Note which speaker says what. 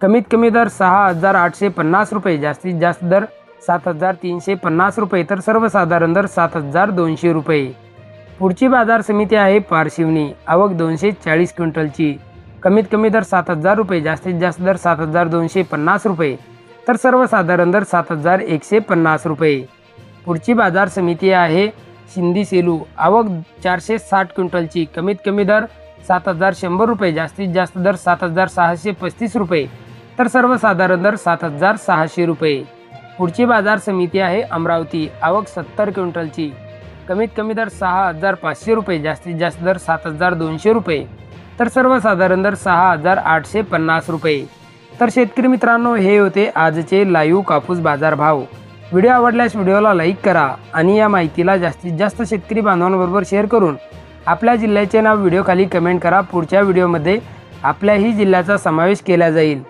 Speaker 1: कमीत कमी दर सहा हजार आठशे पन्नास रुपये जास्तीत जास्त दर सात हजार तीनशे पन्नास रुपये तर सर्वसाधारण दर सात हजार दोनशे रुपये. पुढची बाजार समिती आहे पारशिवनी आवक दोनशे चाळीस क्विंटलची. कमीत कमी दर सात हजार रुपये जास्तीत जास्त दर सात हजार दोनशे पन्नास रुपये तर सर्वसाधारण दर सात हजार एकशे पन्नास रुपये. पुढची बाजार समिती आहे शिंदी सेलू आवक चारशे साठ क्विंटलची. कमीत कमी दर सात हजार शंभर रुपये जास्तीत जास्त दर सात हजार सहाशे पस्तीस रुपये तर सर्वसाधारण दर सात हजार सहाशे रुपये. पुढची बाजार समिती आहे अमरावती. आवक सत्तर क्विंटलची. कमीत कमी दर सहा हजार पाचशे रुपये. जास्तीत जास्त दर सात हजार दोनशे रुपये. तर सर्वसाधारण दर सहा हजार आठशे पन्नास रुपये. तर शेतकरी मित्रांनो हे होते आजचे लाईव्ह कापूस बाजार भाव व्हिडिओ आवडल्यास व्हिडिओला लाईक करा आणि या माहितीला जास्तीत जास्त शेतकरी बांधवांबरोबर शेअर करून आपल्या जिल्ह्याचे नाव व्हिडिओखाली कमेंट करा. पुढच्या व्हिडिओमध्ये आपल्याही जिल्ह्याचा समावेश केला जाईल.